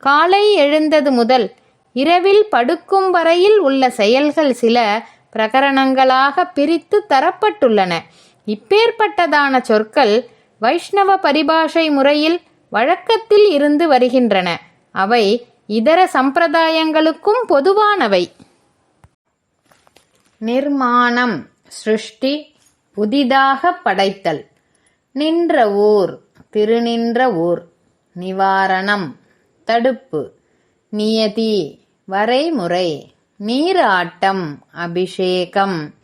காலை எழுந்தது முதல் இரவில் படுக்கும் வரையில் உள்ள செயல்கள் சில பிரகரணங்களாக பிரித்து தரப்பட்டுள்ளன. இப்பேற்பட்டதான சொற்கள் வைஷ்ணவ பரிபாஷை முறையில் வழக்கத்தில் இருந்து வருகின்றன. அவை இதர சம்பிரதாயங்களுக்கும் பொதுவானவை. நிர்மாணம் சிருஷ்டி புதிதாக படைத்தல். நின்ற ஊர் திருநின்ற ஊர். நிவாரணம் தடுப்பு. நியதி. வரைமுறை. நீராட்டம். அபிஷேகம்.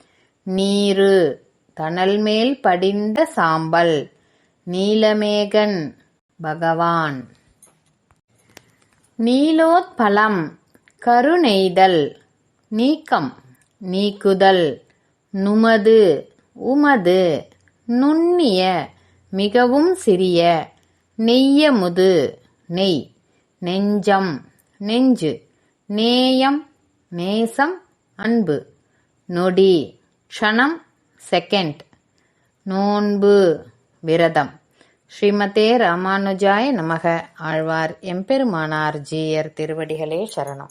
நீரு. தணல் மேல் படிந்த சாம்பல். நீலமேகன். பகவான். நீலோத்பலம். கருணெய்தல் நீக்கம். நீக்குதல். நுமது. உமது. நுண்ணிய. மிகவும் சிறிய. நெய்யமுது. நெய். நெஞ்சம். நெஞ்சு. நேயம். நேசம். அன்பு. நொடி. க்ஷணம். செகண்ட். நோன்பு. விரதம். ஸ்ரீமதே ராமானுஜாய நமக. ஆழ்வார் எம்பெருமானார் ஜீயர் திருவடிகளே சரணம்.